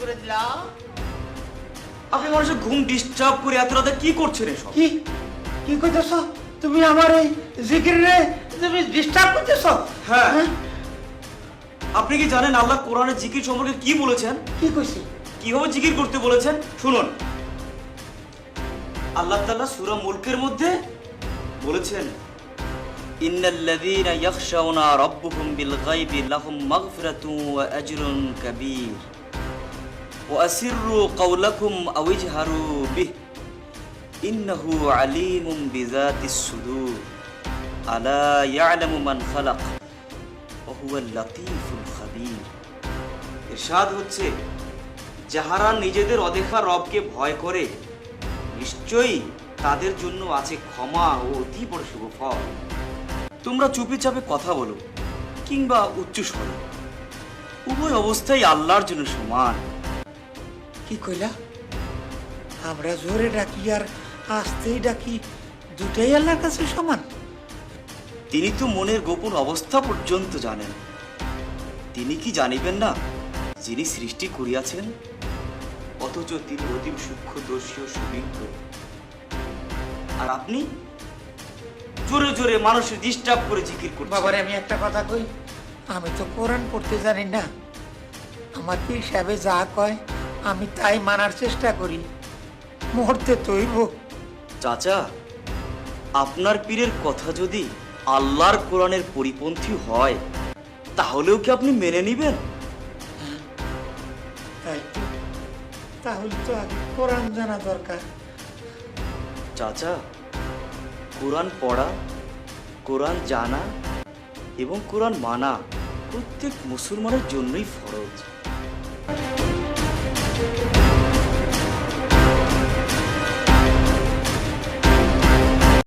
করে আপনি মানুষের ঘুম ডিস্টার্ব করে এত রাতে কি করছেন এসব? কি কি করতেছ? তুমি আমার এই জিকিরে তুমি ডিস্টার্ব করতেছ? হ্যাঁ।, হ্যাঁ। আপনি কি জানেন আল্লাহ কোরআনে জিকির সম্পর্কে কি বলেছেন? কি কইছে? কীভাবে জিকির করতে বলেছেন? শুনুন। আল্লাহ তাআলা সূরা মুলকের মধ্যে বলেছেন, ইন্নাল্লাযীনা ইয়াখশাউনা রাব্বুহুম বিল গায়বি লাহুম মাগফিরাতুন ওয়া আজরুন কাবীর। ওয়া আসিররু কাওলাকুম আও ইজহারু বিহ। ইন্নাহু আলীমুম বিযাতিস সুদূর। আলা ইয়ালামু মান খালাক। ওয়া হুয়াল লাতীফুল খাবীর। ইরশাদ হচ্ছে যাহারা নিজেদের অদেখা রবকে ভয় করে নিশ্চয়ই তাদের জন্য আছে ক্ষমা ও অতি বড় শুভ ফল। তোমরা চুপি চাপে কথা বলো কিংবা উচ্চ স্বরে। উভয় অবস্থাই আল্লাহর জন্য সমান। কি কইলা? আমরা জোরে ডাকি আর আস্তেই ডাকি দুটাই আল্লাহর কাছে সমান? তিনি তো মনের গোপন অবস্থা পর্যন্ত জানেন। তিনি কি জানিবেন না যিনি সৃষ্টি করিয়াছেন? অথচ তিনি অতি সূক্ষ্মদর্শী ও সুবিজ্ঞ আর আপনি? জোরে জোরে মানুষের ডিস্টার্ব করে জিকির করছেন। বাবারে আমি একটা কথা কই? আমি তো কোরআন পড়তে জানি না। আমার পীর সাহেবে যা কয় আমি তাই মানার চেষ্টা করি। মুহূর্তে তৈব চাচা আপনার পীরের কথা যদি আল্লাহর কোরআনের পরিপন্থী হয় তাহলেও কি আপনি মেনে নিবেন? তাই তো তাহলে তো আগে কোরআন জানা দরকার। চাচা, কোরআন পড়া, কোরআন জানা এবং কোরআন মানা প্রত্যেক মুসলমানের জন্যই ফরজ।